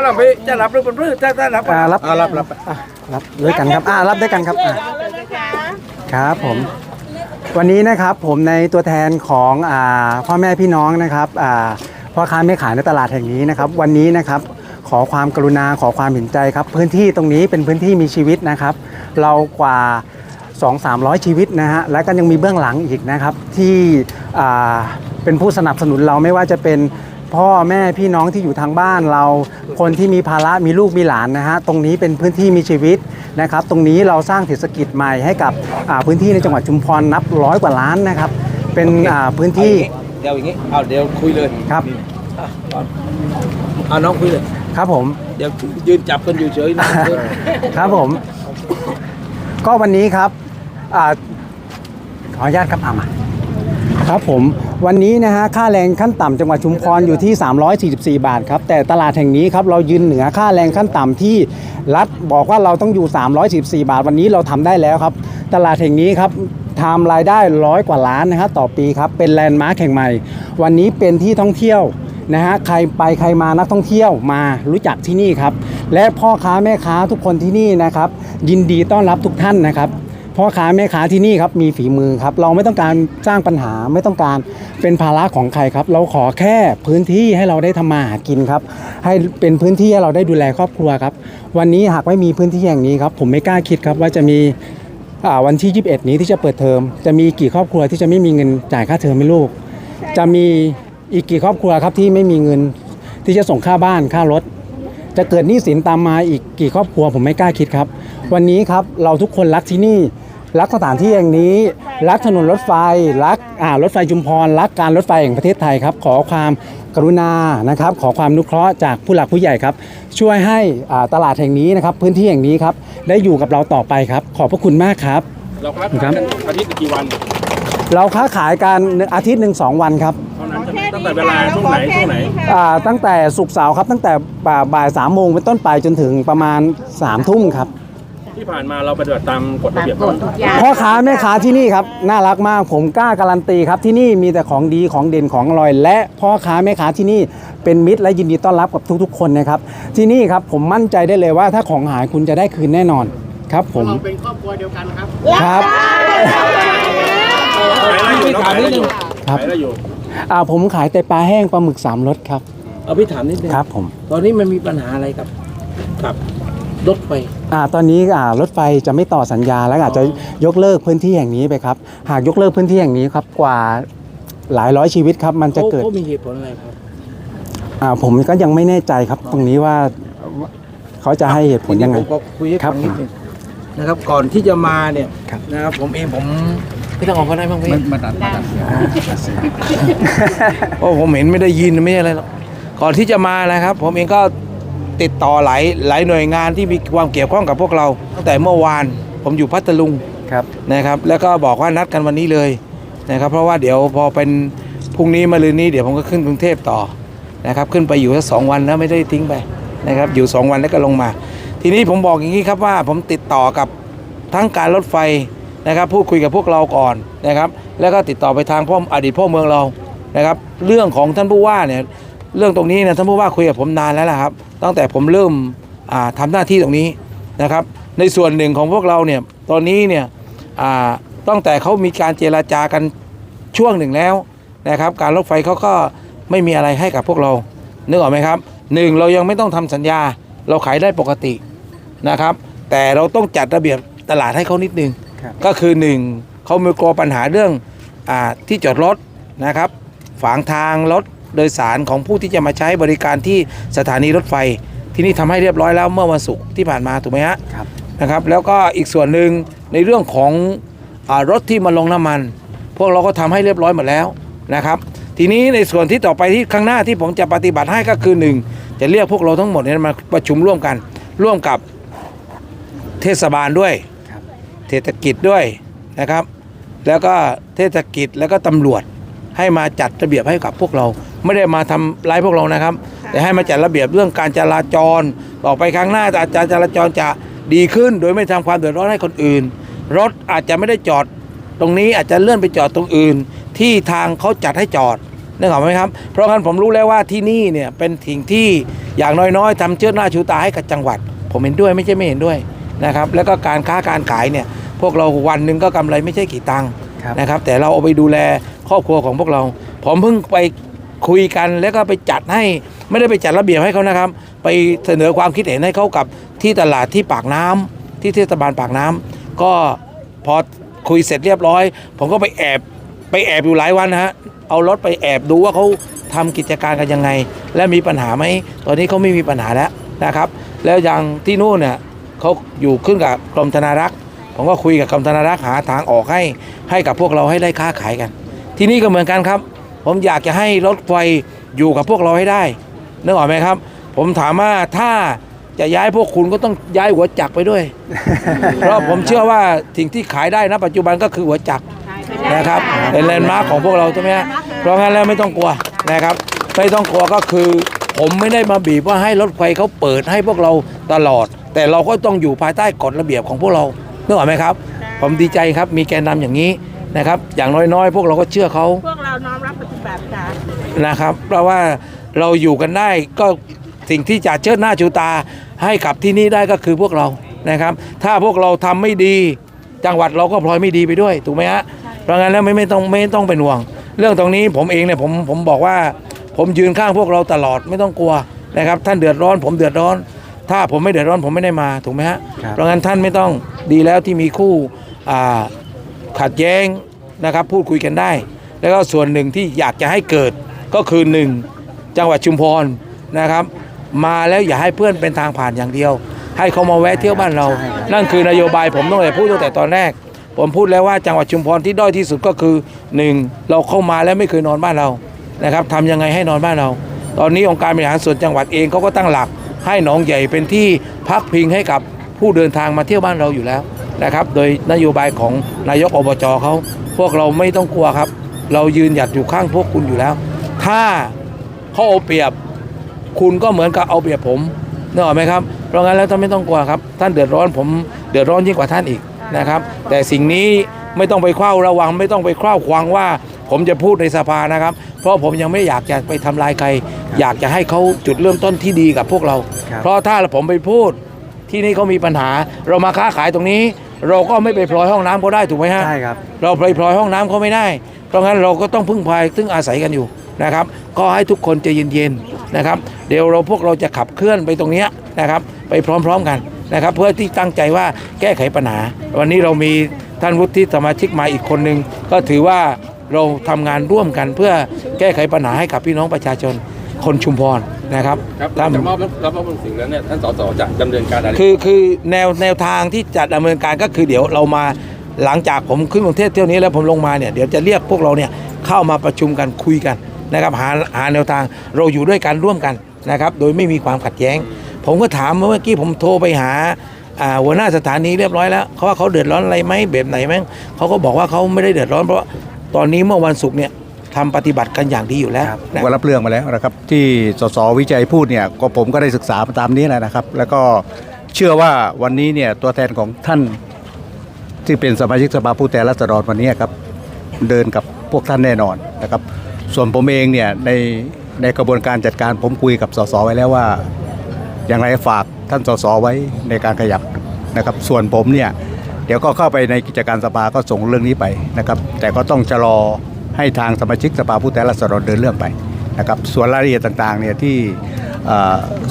เราไปจะรับหรือเป็นพืชถ้าถ้ารับอ่ารับอ่ารับรับอะรับด้วยกันครับอ่ารับด้วยกันครับอะครับผม วันนี้นะครับผมในตัวแทนของอ่าพ่อแม่พี่น้องนะครับอ่าพ่อค้าแม่ขายในตลาดแห่งนี้นะครับ วันนี้นะครับขอความกรุณาขอความเห็นใจครับ พื้นที่ตรงนี้เป็นพื้นที่มีชีวิตนะครับ เรากว่า 2 3 0 0 ชีวิตนะฮะและก็ยังมีเบื้องหลังอีกนะครับที่อ่าเป็นผู้สนับสนุนเราไม่ว่าจะเป็น พ่อแม่พี่น้องที่อยู่ทางบ้านเรา คนที่มีภาระมีลูกมีหลานนะฮะตรงนี้เป็นพื้นที่มีชีวิตนะครับ ตรงนี้เราสร้างเศรษฐกิจใหม่ให้กับอ่าพื้นที่ในจังหวัดชุมพรนับร้อยกว่าล้านนะครับ เป็นอ่าพื้นที่ เดี๋ยวอย่างงี้เอาเดี๋ยวคุยเลยครับเอาน้องคุยเลย ครับผม เดี๋ยวยืนจับกันอยู่เฉยนะ ครับผม ก็วันนี้ครับอาขออนุญาตครับอามา ครับผมวันนี้นะฮะค่าแรงขั้นต่ำจังหวัดชุมพรอยู่ที่ 344 บาทครับแต่ตลาดแห่งนี้ครับเรายืนเหนือค่าแรงขั้นต่ำที่รัฐบอกว่าเราต้องอยู่ 344 บาท วันนี้เราทำได้แล้วครับตลาดแห่งนี้ครับทำรายได้ร้อยกว่าล้านนะครับต่อปีครับเป็นแลนด์มาร์คแห่งใหม่ วันนี้เป็นที่ท่องเที่ยวนะฮะใครไปใครมานักท่องเที่ยวมารู้จักที่นี่ครับและพ่อค้าแม่ค้าทุกคนที่นี่นะครับยินดีต้อนรับทุกท่านนะครับ พ่อค้าแม่ค้าที่นี่ครับมีฝีมือครับ เราไม่ต้องการสร้างปัญหาไม่ต้องการเป็นภาระของใครครับ เราขอแค่พื้นที่ให้เราได้ทำมาหากินครับ ให้เป็นพื้นที่ให้เราได้ดูแลครอบครัวครับ วันนี้หากไม่มีพื้นที่อย่างนี้ครับผมไม่กล้าคิดครับว่าจะมีอ่าวันที่ 21 นี้ที่จะเปิดเทอม จะมีกี่ครอบครัวที่จะไม่มีเงินจ่ายค่าเทอมให้ลูก จะมีอีกกี่ครอบครัวครับที่ไม่มีเงินที่จะส่งค่าบ้านค่ารถ จะเกิดหนี้สินตามมาอีกกี่ครอบครัวผมไม่กล้าคิดครับ วันนี้ครับเราทุกคนรักที่นี่ รักสถานที่แห่งนี้ รักถนนรถไฟ รักอ่ารถไฟจุมพร รักการรถไฟแห่งประเทศไทยครับ ขอความกรุณานะครับ ขอความนุเคราะห์จากผู้หลักผู้ใหญ่ครับ ช่วยให้อ่าตลาดแห่งนี้นะครับ พื้นที่แห่งนี้ครับ ได้อยู่กับเราต่อไปครับ ขอบพระคุณมากครับ เราครับครับอาทิตย์ละกี่วันเราค้าขายกันอาทิตย์หนึ่งสองวันครับ เท่านั้นใช่ไหมตั้งแต่เวลาช่วงไหนช่วงไหน อ่าตั้งแต่ศุกร์เสาร์ครับตั้งแต่บ่ายบ่ายสามโมงเป็นต้นไปจนถึงประมาณ3ามทุ่มครับ ที่ผ่านมาเราปฏิบัติตามกฎระเบียบก่อนพ่อค้าแม่ค้าที่นี่ครับน่ารักมากผมกล้าการันตีครับที่นี่มีแต่ของดีของเด่นของอร่อย และพ่อค้าแม่ค้าที่นี่เป็นมิตรและยินดีต้อนรับกับทุกๆ คนนะครับ ที่นี่ครับผมมั่นใจได้เลยว่าถ้าของหายคุณจะได้คืนแน่นอนครับผมเราเป็นครอบครัวเดียวกันครับครับขายอะไรอยู่น้องขายอะไรอยู่ครับขายอะไรอยู่อ่าผมขายแต่ปลาแห้งปลาหมึกสามรสครับเอาพี่ถามนิดนึงครับผมตอนนี้มันมีปัญหาอะไรกับกับ รถไฟ อ่าตอนนี้อ่ารถไฟจะไม่ต่อสัญญาแล้วอาจจะยกเลิกพื้นที่แห่งนี้ไปครับ หากยกเลิกพื้นที่แห่งนี้ครับกว่าหลายร้อยชีวิตครับ มันจะเกิดเขามีเหตุผลอะไรครับอ่าผมก็ยังไม่แน่ใจครับ ตรงนี้ว่าเขาจะให้เหตุผลยังไงผมก็คุยให้ครัฟับงนิดนึงนะครับ ก่อนที่จะมาเนี่ยครับนะครับผมเองผมพี่ต้องออกก็ได้บ้างพี่มาตัดมาตัดเพราะผมเห็นไม่ได้ยินไม่ใช่อะไรหรอกก่อนที่จะมานะครับ ผมเองก็ ติดต่อหลายหลายหน่วยงานที่มีความเกี่ยวข้องกับพวกเราตั้งแต่เมื่อวานผมอยู่พัทลุงครับนะครับ แล้วก็บอกว่านัดกันวันนี้เลยนะครับ เพราะว่าเดี๋ยวพอเป็นพรุ่งนี้มาลืนนี้เดี๋ยวผมก็ขึ้นกรุงเทพต่อนะครับ ขึ้นไปอยู่สักสองวันแล้วไม่ได้ทิ้งไปนะครับ อยู่สองวันแล้วก็ลงมา ทีนี้ผมบอกอย่างนี้ครับว่าผมติดต่อกับทั้งการรถไฟนะครับพูดคุยกับพวกเราก่อนนะครับ แล้วก็ติดต่อไปทางพ่ออดีตพ่อเมืองเรานะครับ เรื่องของท่านผู้ว่าเนี่ย เรื่องตรงนี้เนี่ยท่านผู้ว่าคุยกับผมนานแล้วล่ะครับ ตั้งแต่ผมเริ่มอ่าทำหน้าที่ตรงนี้นะครับ ในส่วนหนึ่งของพวกเราเนี่ยตอนนี้เนี่ยอ่าตั้งแต่เขามีการเจราจากันช่วงหนึ่งแล้วนะครับ การรถไฟเขาก็ไม่มีอะไรให้กับพวกเรานึกออกไหมครับหนึ่งเรายังไม่ต้องทำสัญญา เราขายได้ปกตินะครับ แต่เราต้องจัดระเบียบตลาดให้เขานิดนึงครับก็คือหนึ่งเขามีกลัวปัญหาเรื่องอาที่จอดรถนะครับ ฝางทางรถ โดยสารของผู้ที่จะมาใช้บริการที่สถานีรถไฟ ที่นี่ทำให้เรียบร้อยแล้วเมื่อวันศุกร์ที่ผ่านมาถูกไหมฮะครับนะครับแล้วก็อีกส่วนหนึ่งในเรื่องของอารถที่มาลงน้ำมัน พวกเราก็ทำให้เรียบร้อยหมดแล้วนะครับ ทีนี้ในส่วนที่ต่อไปที่ข้างหน้าที่ผมจะปฏิบัติให้ก็คือหนึ่งจะเรียกพวกเราทั้งหมดเนี่ยมาประชุมร่วมกัน ร่วมกับเทศบาลด้วยครับเทศกิจด้วยนะครับ แล้วก็เทศกิจแล้วก็ตำรวจให้มาจัดระเบียบให้กับพวกเรา ไม่ได้มาทำร้ายพวกเรานะครับ แต่ให้มาจัดระเบียบเรื่องการจราจร ต่อไปครั้งหน้าอาจารย์จราจรจะดีขึ้น โดยไม่ทำความเดือดร้อนให้คนอื่น รถอาจจะไม่ได้จอด ตรงนี้อาจจะเลื่อนไปจอดตรงอื่น ที่ทางเขาจัดให้จอดนึกออกไหมครับ เพราะงั้นผมรู้แล้วว่าที่นี่เนี่ยเป็นสิ่งที่อย่างน้อยๆทำเชิดหน้าชูตาให้กับจังหวัด ผมเห็นด้วยไม่ใช่ไม่เห็นด้วยนะครับ แล้วก็การค้าการขายเนี่ยพวกเราวันหนึ่งก็กำไรไม่ใช่กี่ตังค์ครับนะครับ แต่เราเอาไปดูแลครอบครัวของพวกเรา ผมเพิ่งไป คุยกันแล้วก็ไปจัดให้ไม่ได้ไปจัดระเบียบให้เขานะครับ ไปเสนอความคิดเห็นให้เขากับที่ตลาดที่ปากน้ำที่เทศบาลปากน้ำก็พอคุยเสร็จเรียบร้อย ผมก็ไปแอบไปแอบอยู่หลายวันนะฮะเอารถไปแอบดูว่าเขาทำกิจการกันยังไง และมีปัญหาไหมตอนนี้เขาไม่มีปัญหาแล้วนะครับ แล้วอย่างที่นู่นเนี่ยเขาอยู่ขึ้นกับกรมธนารักษ์ผมก็คุยกับกรมธนารักษ์หาทางออกให้ให้กับพวกเราให้ได้ค้าขายกัน ที่นี่ก็เหมือนกันครับ ผมอยากจะให้รถไฟอยู่กับพวกเราให้ได้นึกออกไหมครับ ผมถามว่าถ้าจะย้ายพวกคุณก็ต้องย้ายหัวจักรไปด้วย เพราะผมเชื่อว่าสิ่งที่ขายได้นะปัจจุบันก็คือหัวจักรนะครับเป็นแลนด์มาร์คของพวกเราใช่ไหมฮะเพราะงั้นแล้วไม่ต้องกลัวนะครับ ไม่ต้องกลัวก็คือ ผมไม่ได้มาบีบว่าให้รถไฟเขาเปิดให้พวกเราตลอด แต่เราก็ต้องอยู่ภายใต้กฎระเบียบของพวกเรานึกออกไหมครับ ผมดีใจครับมีแกนนำอย่างนี้นะครับ อย่างน้อยๆ พวกเราก็เชื่อเขาพวกเราน้อมรับปฏิบัติค่ะ นะครับ เพราะว่าเราอยู่กันได้ก็สิ่งที่จะเชิดหน้าชูตาให้กับที่นี่ได้ก็คือพวกเรานะครับ ถ้าพวกเราทำไม่ดี จังหวัดเราก็พลอยไม่ดีไปด้วยถูกไหมฮะเพราะงั้นแล้วไม่ไม่ต้องไม่ต้องเป็นห่วง เรื่องตรงนี้ผมเองเนี่ยผมผมบอกว่า ผมยืนข้างพวกเราตลอดไม่ต้องกลัวนะครับ ท่านเดือดร้อน ผมเดือดร้อน ถ้าผมไม่เดือดร้อนผมไม่ได้มาถูกไหมฮะครับเพราะงั้นท่านไม่ต้องดีแล้วที่มีคู่อ่าขัดแย้งนะครับ พูดคุยกันได้ แล้วก็ส่วนหนึ่งที่อยากจะให้เกิดก็คือหนึ่งจังหวัดชุมพรนะครับ มาแล้วอย่าให้เพื่อนเป็นทางผ่านอย่างเดียว ให้เขามาแวะเที่ยวบ้านเรา นั่นคือนโยบายผมต้องเลยพูดตั้งแต่ตอนแรก ผมพูดแล้วว่าจังหวัดชุมพรที่ด้อยที่สุดก็คือหนึ่งเราเข้ามาแล้วไม่เคยนอนบ้านเรานะครับทำยังไงให้นอนบ้านเรา ตอนนี้องค์การบริหารส่วนจังหวัดเองเขาก็ตั้งหลัก ให้หนองใหญ่เป็นที่พักพิงให้กับผู้เดินทางมาเที่ยวบ้านเราอยู่แล้วนะครับ โดยนโยบายของนายกอบจเขาพวกเราไม่ต้องกลัวครับ เรายืนหยัดอยู่ข้างพวกคุณอยู่แล้ว ถ้าเขาเอาเปรียบ คุณก็เหมือนกับเอาเปรียบผมนึกออกไหมครับ เพราะงั้นแล้วท่านไม่ต้องกลัวครับ ท่านเดือดร้อนผมเดือดร้อนยิ่งกว่าท่านอีกนะครับ แต่สิ่งนี้ไม่ต้องไปเฝ้าระวัง ไม่ต้องไปคว้าควางว่า ผมจะพูดในสภานะครับ เพราะผมยังไม่อยากจะไปทำลายใคร อยากจะให้เขาจุดเริ่มต้นที่ดีกับพวกเราครับเพราะถ้าผมไปพูดที่นี่เขามีปัญหา เรามาค้าขายตรงนี้ เราก็ไม่ไปพลอยห้องน้ำก็ได้ถูกไหมฮะใช่ครับ เราไปพลอยห้องน้ำเขาไม่ได้ เพราะงั้นเราก็ต้องพึ่งพายซึ่งอาศัยกันอยู่นะครับ ก็ให้ทุกคนใจเย็นๆนะครับ เดี๋ยวเราพวกเราจะขับเคลื่อนไปตรงเนี้ยนะครับ ไปพร้อมๆกันนะครับ เพื่อที่ตั้งใจว่าแก้ไขปัญหา วันนี้เรามีท่านวุฒิสมาชิกมาอีกคนหนึ่งก็ถือว่าเราทำงานร่วมกันเพื่อแก้ไขปัญหาให้กับพี่น้องประชาชนคนชุมพร นะครับครับตามจะมอบรับมอบหนังสือแล้วเนี่ยท่านสสจะดำเนินการอะไรคือคือแนวแนวทางที่จะดำเนินการก็คือเดี๋ยวเรามาหลังจากผมขึ้นกรุงเทพเที่ยวนี้แล้วผมลงมาเนี่ยเดี๋ยวจะเรียกพวกเราเนี่ยเข้ามาประชุมกันคุยกันนะครับหาหาแนวทางเราอยู่ด้วยกันร่วมกันนะครับโดยไม่มีความขัดแย้ง ผมก็ถามเมื่อกี้ผมโทรไปหาอ่าหัวหน้าสถานีเรียบร้อยแล้วเขาว่าเขาเดือดร้อนอะไรไหมแบบไหนไหมเขาก็บอกว่าเขาไม่ได้เดือดร้อนเพราะตอนนี้เมื่อวันศุกร์เนี่ย ทำปฏิบัติกันอย่างดีอยู่แล้วครับนะก็รับเรื่องมาแล้วนะครับที่สสวิจัยพูดเนี่ยก็ผมก็ได้ศึกษามาตามนี้แหละนะครับ แล้วก็เชื่อว่าวันนี้เนี่ยตัวแทนของท่านที่เป็นสมาชิกสภาผู้แทนราษฎรวันนี้ครับเดินกับพวกท่านแน่นอนนะครับ ส่วนผมเองเนี่ยในในกระบวนการจัดการผมคุยกับสสไว้แล้วว่า อย่างไรฝากท่านสสไว้ในการขยับนะครับ ส่วนผมเนี่ยเดี๋ยวก็เข้าไปในกิจการสภาก็ส่งเรื่องนี้ไปนะครับ แต่ก็ต้องชะลอ ให้ทางสมาชิกสภาผู้แทนราษฎรเดินเรื่องไปนะครับส่วนรายละเอียดต่างๆเนี่ยที่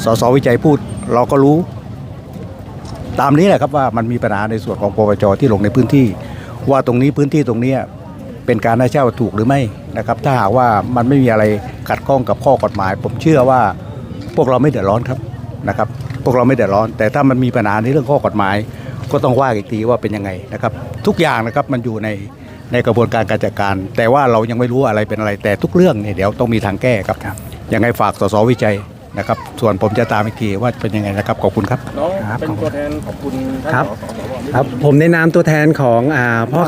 สสวิจัยพูดเราก็รู้ ตามนี้แหละครับว่ามันมีปัญหาในส่วนของปปจที่ลงในพื้นที่ ว่าตรงนี้พื้นที่ตรงนี้เป็นการให้เช่าถูกหรือไม่นะครับ ถ้าหากว่ามันไม่มีอะไรขัดข้องกับข้อกฎหมาย ผมเชื่อว่าพวกเราไม่เดือดร้อนครับนะครับ พวกเราไม่เดือดร้อน แต่ถ้ามันมีปัญหาในเรื่องข้อกฎหมาย ก็ต้องว่าอีกทีว่าเป็นยังไงนะครับ ทุกอย่างนะครับมันอยู่ใน ในกระบวนการการจัดการ แต่ว่าเรายังไม่รู้ว่าอะไรเป็นอะไรแต่ทุกเรื่องเนี่ยเดี๋ยวต้องมีทางแก้ครับยังไงฝากสสวิจัยนะครับ ส่วนผมจะตามอีกทีว่าเป็นยังไงนะครับ ขอบคุณครับน้องครับเป็นตัวแทนขอบคุณท่านครับสสวครับผมในนามตัวแทนของอ่าพ่อ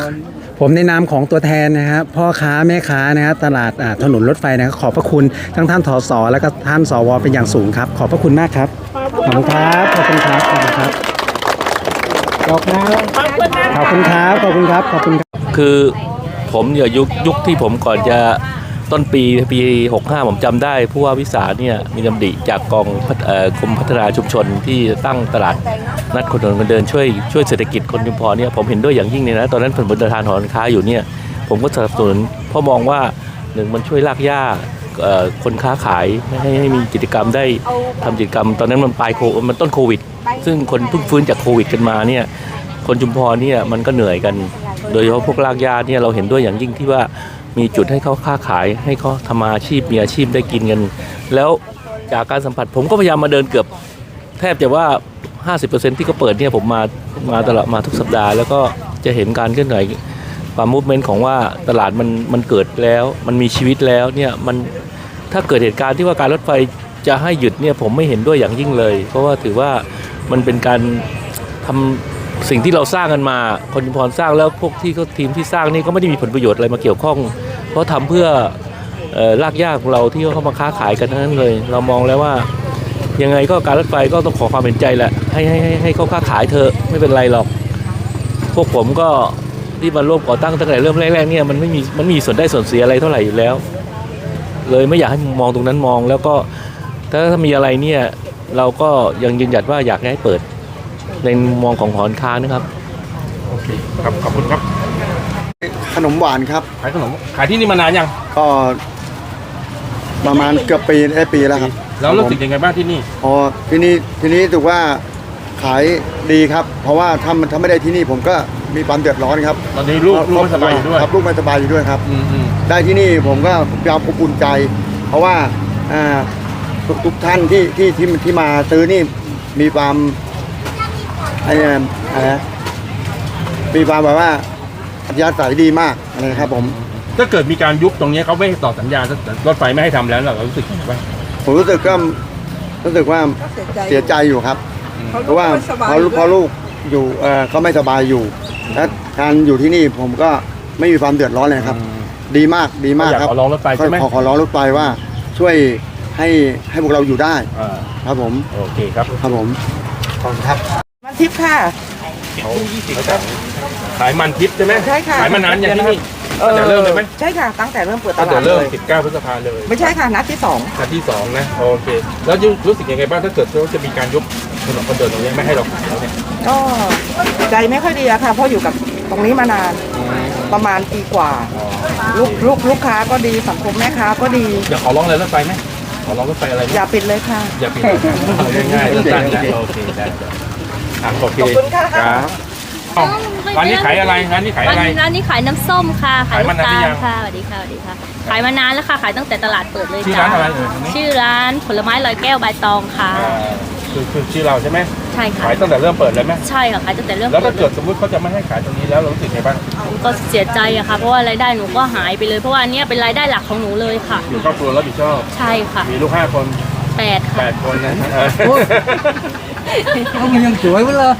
ผมในนามของตัวแทนนะครับพ่อค้าแม่ค้านะครับตลาดอ่าถนนรถไฟนะครับขอบพระคุณทั้งท่านทสและก็ท่านสวเป็นอย่างสูงครับ ขอบพระคุณมากครับขอบคุณครับขอบคุณครับขอบคุณครับข อบคุณครับ ขอบคุณครับ ขอบคุณครับ ขอบคุณครับ คือผมเนี่ยยุคยุคที่ผมก่อนจะต้นปีปี 65 ผมจำได้ผู้ว่าวิสาเนี่ยมีดำริจากกองพัฒเอ่อกรมพัฒนาชุมชนที่ตั้งตลาดนัดคนเดินคนเดินช่วยช่วยเศรษฐกิจคนชุมพรเนี่ยผมเห็นด้วยอย่างยิ่งเลยนะตอนนั้นผมเป็นประธานหอการค้าอยู่เนี่ยผมก็สนับสนุนเพราะมองว่าหนึ่งมันช่วยลากย่าเอ่อคนค้าขายไม่ให้ให้มีกิจกรรมได้ทำกิจกรรม ตอนนั้นมันปลายโคมันต้นโควิด ซึ่งคนเพิ่งฟื้นจากโควิดกันมาเนี่ยคนชุมพรเนี่ยมันก็เหนื่อยกัน โดยเฉพาะพวกลากย่าเนี่ยเราเห็นด้วยอย่างยิ่งที่ว่ามีจุดให้เขาค้าขายให้เขาทำอาชีพมีอาชีพได้กินกัน แล้วจากการสัมผัสผมก็พยายามมาเดินเกือบ แทบจะว่า 50%ที่เขาเปิดเนี่ยผมมามาตลอดมาทุกสัปดาห์แล้วก็จะเห็นการเคลื่อนไหวความมูฟเมนต์ของว่าตลาดมันมันเกิดแล้ว มันมีชีวิตแล้วเนี่ยมันถ้าเกิดเหตุการณ์ที่ว่าการรถไฟจะให้หยุดเนี่ยผมไม่เห็นด้วยอย่างยิ่งเลย เพราะว่าถือว่า มันเป็นการทำสิ่งที่เราสร้างกันมา คนชุมพรสร้างแล้วพวกที่เขาทีมที่สร้างนี่ก็ไม่ได้มีผลประโยชน์อะไรมาเกี่ยวข้อง เพราะทำเพื่อเอ่อรากของเราที่เขามาค้าขายกันทั้งนั้นเลย เรามองแล้วว่ายังไงก็การรถไฟก็ต้องขอความเห็นใจแหละให้ให้ให้ให้เขาค้าขายเธอะไม่เป็นไรหรอก พวกผมก็ที่มาร่วมก่อตั้งตั้งแต่เริ่มแรกๆเนี่ยมันไม่มีมันม่มีส่วนได้ส่วนเสียอะไรเท่าไหร่อยู่แล้ว เลยไม่อยากให้มองตรงนั้นมองแล้วก็ถ้าถ้ามีอะไรเนี่ย เราก็ยังยืนหยัดว่าอยากให้เปิดในมุมมองของหอนค้านะครับ โอเคครับขอบคุณครับขนมหวานครับ ขายขนมขายที่นี่มานานยังก็ประมาณเกือบปีได้ปีแล้วครับแล้วรู้สึกยังไงบ้างที่นี่พอที่นี่ที่นี้ถือว่าขายดีครับ เพราะว่าถ้ามันถ้าไม่ได้ที่นี่ผมก็มีความเดือดร้อนครับตอนนี้ลูกลูกไม่สบายอยู่ด้วยครับลูกไม่สบายอยู่ด้วยครับ อืมอืมได้ที่นี่ผมก็ยอมอบอุ่นใจ เพราะว่าอ่า ทุกทุกท่านที่ที่ที่ที่มาซื้อนี่มีความไอ้เนี่ยอะไรนะมีความแบบว่าอัธยาศัยดีมากนะครับผม ถ้าเกิดมีการยุบตรงนี้เขาไม่ต่อสัญญาจะรถไฟไม่ให้ทำแล้วเรารู้สึกยังไงบ้างผมรู้สึกก็รู้สึกว่าเสียใจอยู่ครับ เพราะว่าพอพอลูกอยู่เออเขาไม่สบายอยู่และการอยู่ที่นี่ผมก็ไม่มีความเดือดร้อนเลยครับ ดีมากดีมากอยากครับขอร้องรถไฟใช่ไหม ขอขอร้องรถไฟว่าช่วย ให้ให้พวกเราอยู่ได้อ่าครับผมโอเคครับครับผม ขอบคุณครับ มันทิพย์ค่ะขายมันทิพย์ใช่ไหมใช่ค่ะ ขายมานานอย่างที่นี่ตั้งแต่เริ่มเลยไหมใช่ค่ะ ตั้งแต่เริ่มเปิดตตั้งแต่ลาดเริ่ม เลย 19 พฤษภาเลยไม่ใช่ค่ะ นัดที่สองนัดที่สองนะ โอเค แล้วยุรู้สึกยังไงบ้างถ้าเกิดว่าจะมีการยุบถนนคนเดินตรงนี้ไม่ให้เราขายแล้วเนี่ยก็ใจไม่ค่อยดีอะค่ะ เพราะอยู่กับตรงนี้มานานประมาณปีกว่าลูกลูกลูกค้าก็ดี สังคมแม่ค้าก็ดี อยากขอร้องอะไรรถไฟไหม ขอร้องรถไฟอะไรไหมอย่าปิดเลยค่ะ อย่าปิดเลยนะเอาง่ายๆสั้นๆนะโอเคได้จ้ะอะโอเคขอบคุณค่ะ ครับเอ้าร้านนี้ขายอะไรร้านนี้ขายอะไรร้านนี้ขายน้ำส้มค่ะขายมานานหรือยัง ค่ะสวัสดีค่ะสวัสดีค่ะ ขายมานานแล้วค่ะ ขายตั้งแต่ตลาดเปิดเลยชื่อจ้าร้านอะไรเอ่ยตรงนี้ชื่อร้านผลไม้ลอยแก้วใบตองค่ะ อ่าคือคือชื่อเราใช่ไหม ใช่ค่ะขายตั้งแต่เริ่มเปิดเลยไหมใช่ค่ะขายตั้งแต่เริ่มแล้วเปิถ้าดเกิดสมมติเขาจะไม่ให้ขายตรงนี้แล้วเรารู้สึกไงบ้างก็เสียใจอะค่ะเพราะว่ารายได้หนูก็หายไปเลยเพราะว่าอันเนี้ยเป็นรายได้หลักของหนูเลยค่ะ อยู่ครอบครัวรับผิดชอบ ใช่ค่ะมีลูกห้าคนแปดแปค่ะดคนนะเขามันยังสวยเวลย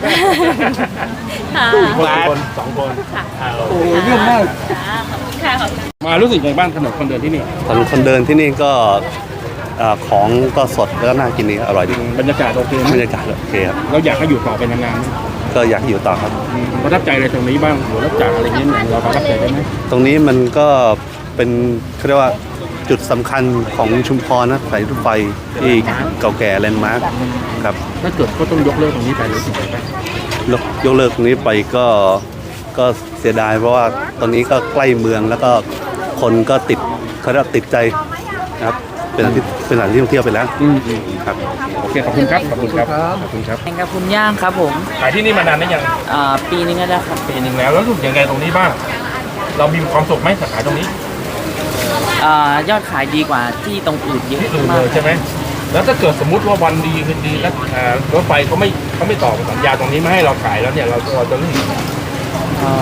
ค่ะคนกี่คนสองคนค่ะอ่าโอโอ้เคโหเยี่ยมมาก ค่ะขอบคุณค่ะขอบคุณ มารู้สึกไงบ้างถนนคนเดินที่นี่ ถนนคนเดินที่นี่ก็ เอ่อของก็สดแล้วก็น่ากินดีอร่อยดีบรรยากาศโอเคไหมบรรยากาศโอเคครับเราอยากให้อยู่ต่อไปนานๆไหมก็อยากอยู่ต่อครับ อืมประทับใจอะไรตรงนี้บ้างหรือรับจากอะไรเงี้ยเราประทับใจได้ไหมตรงนี้มันก็เป็นเขาเรียกว่าจุดสำคัญของชุมพรนะสายรถไฟที่เก่าแก่แลนด์มาร์คครับถ้าเกิดเขาต้องยกเลิกตรงนี้ไปเลยสิงไงบ้างยกยกเลิกตรงนี้ไปก็ก็เสียดายเพราะว่าตอนนี้ก็ใกล้เมืองแล้วก็คนก็ติดเขาเรียกว่าติดใจนะครับ เป็นสถานที่เป็นสถานที่ท่องเที่ยวไปแล้วอืมอืมครับ โอเคขอบคุณครับขอบคุณครับขอบคุณครับแข่งกับคุณย่างครับผมขายที่นี่มานานได้ยังอ่าปีนึงก็ได้ครับ ปีหนึ่งแล้วแล้วรู้สึกยังไงตรงนี้บ้าง เรามีความสุขไหมสาขาตรงนี้อ่ายอดขายดีกว่าที่ตรงอื่นเยอะที่อื่นมาเลกยใช่ไหมแล้วถ้าเกิดสมมุติว่าวันดีคืนดีแล้วอ่ารถไฟเขาไม่เขาไม่ต่อสัญญาตรงนี้ไม่ให้เราขายแล้วเนี่ยเราเราจะรู้สึกยังไงอ่า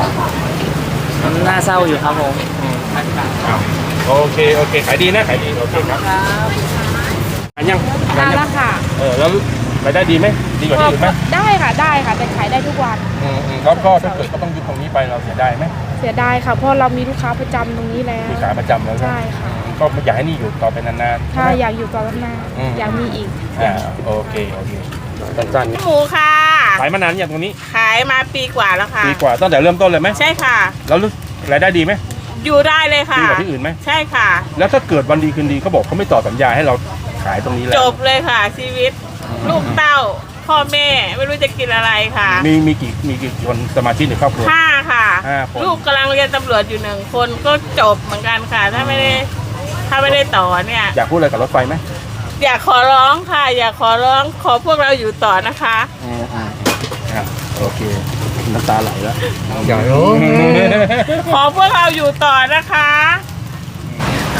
มันน่าเศร้าอยู่ครับผมอ้าวโอเคโอเคขายดีนะขายดีโอเคครับครับขายยังได้ขายยังแล้วค่ะ เออแล้วรายได้ดีไหมดีกว่าที่อื่นไหมได้ค่ะได้ค่ะแต่ขายได้ทุกวันอืมอืมแล้วก็ถ้าเกิดเขาต้องยุบตรงนี้ไปเราเสียดายไหมเสียดายค่ะเพราะเรามีลูกค้าประจำตรงนี้แล้วมีขายประจำแล้วใช่ไหมใช่ค่ะอืมก็ไม่อยากให้นี่อยู่ต่อไปนานๆถ้าอยากอยู่ต่อแล้วนานอืม อยากมีอีก อ่าโอเคโอเคสั้นหมูค่ะ ๆขายมานานอย่างตรงนี้ขายมาปีกว่าแล้วค่ะ ปีกว่าตั้งแต่เริ่มต้นเลยไหมใช่ค่ะ แล้วรู้รายได้ดีไหม อยู่ได้เลยค่ะ ดีกว่าที่อื่นไหม ใช่ค่ะ แล้วถ้าเกิดวันดีคืนดีเขาบอกเขาไม่ต่อสัญญาให้เราขายตรงนี้แล้วจบเลยค่ะ ชีวิต ลูกเต้า พ่อแม่ไม่รู้จะกินอะไรค่ะมีมีกี่มีกี่คนสมาชิกในครอบครัว ห้าค่ะ ห้าคน ลูกกำลังเรียนตำรวจอยู่หนึ่งคนก็จบเหมือนกันค่ะ ถ้าไม่ได้ถ้าไม่ได้ต่อเนี่ย อยากพูดอะไรกับรถไฟไหมอยากขอร้องค่ะ อยากขอร้องขอพวกเราอยู่ต่อนะคะครับโอเค น้ำตาไหลแล้วอย่าร้องขอพวกเราอยู่ต่อนะคะ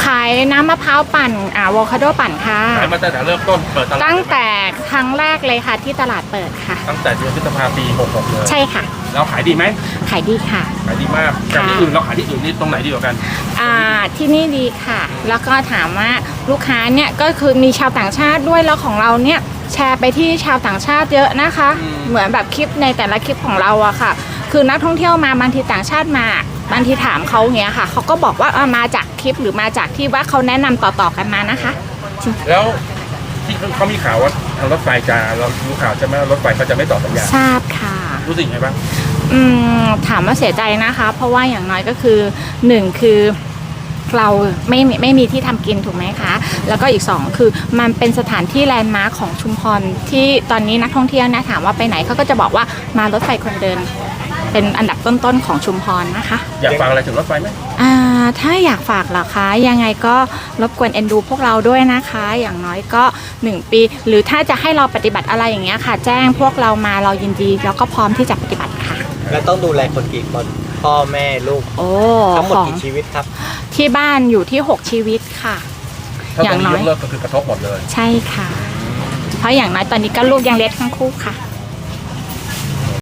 ขายน้ำมะพร้าวปั่นอ่าวคาโดปั่นค่ะ ขายมาตั้งแต่เริ่มต้นเปิดตลาดตั้งเลยไหมแต่ครั้งแรกเลยค่ะที่ตลาดเปิดค่ะ ตั้งแต่เดือนพฤษภาปี66เลยใช่ค่ะแล้วขายดีไหม ขายดีค่ะ ขายดีมากจากที่อื่นเราขายที่อื่นนี่ตรงไหนดีกว่ากันอ่าที่นี่ดีค่ะ แล้วก็ถามว่าลูกค้าเนี่ยก็คือมีชาวต่างชาติด้วยแล้วของเราเนี่ย แชร์ไปที่ชาวต่างชาติเยอะนะคะ เหมือนแบบคลิปในแต่ละคลิปของเราอะค่ะ คือนักท่องเที่ยวมาบางทีต่างชาติมาบางทีถามเขาอย่างเงี้ยค่ะเขาก็บอกว่าเออมาจากคลิปหรือมาจากที่ว่าเขาแนะนำต่อๆกันมานะคะ แล้วที่เขามีข่าวว่าทางรถไฟจะเรารู้ข่าวใช่ไหมว่ารถไฟเขาจะไม่ต่อสัญญาทราบค่ะ รู้สึกยังไงบ้าง อืมถามว่าเสียใจนะคะ เพราะว่าอย่างน้อยก็คือหนึ่งคือ เราไม่มีไม่มีที่ทำกินถูกไหมคะ แล้วก็อีกสองคือมันเป็นสถานที่แลนด์มาร์คของชุมพรที่ตอนนี้นักท่องเที่ยวนะถามว่าไปไหนเขาก็จะบอกว่ามารถไฟคนเดิน เป็นอันดับต้นๆของชุมพรนะคะ อยากฟังอะไรถึงรถไฟไหมอ่าถ้าอยากฝากเหรอคะ ยังไงก็รบกวนเอ็นดูพวกเราด้วยนะคะ อย่างน้อยก็ 1 ปี หรือถ้าจะให้เราปฏิบัติอะไรอย่างเงี้ยค่ะ แจ้งพวกเรามาเรายินดี แล้วก็พร้อมที่จะปฏิบัติค่ะ แล้วต้องดูแลคนกี่คน พ่อแม่ลูก โอ้ทั้งหมดของกี่ชีวิตครับที่บ้านอยู่ที่ 6 ชีวิตค่ะ ถ้าอตรย่างงนี้น้อย ยกเลิกก็คือกระทบหมดเลย ใช่ค่ะ เพราะอย่างน้อยตอนนี้ก็ลูกยังเล็กทั้งคู่ค่ะ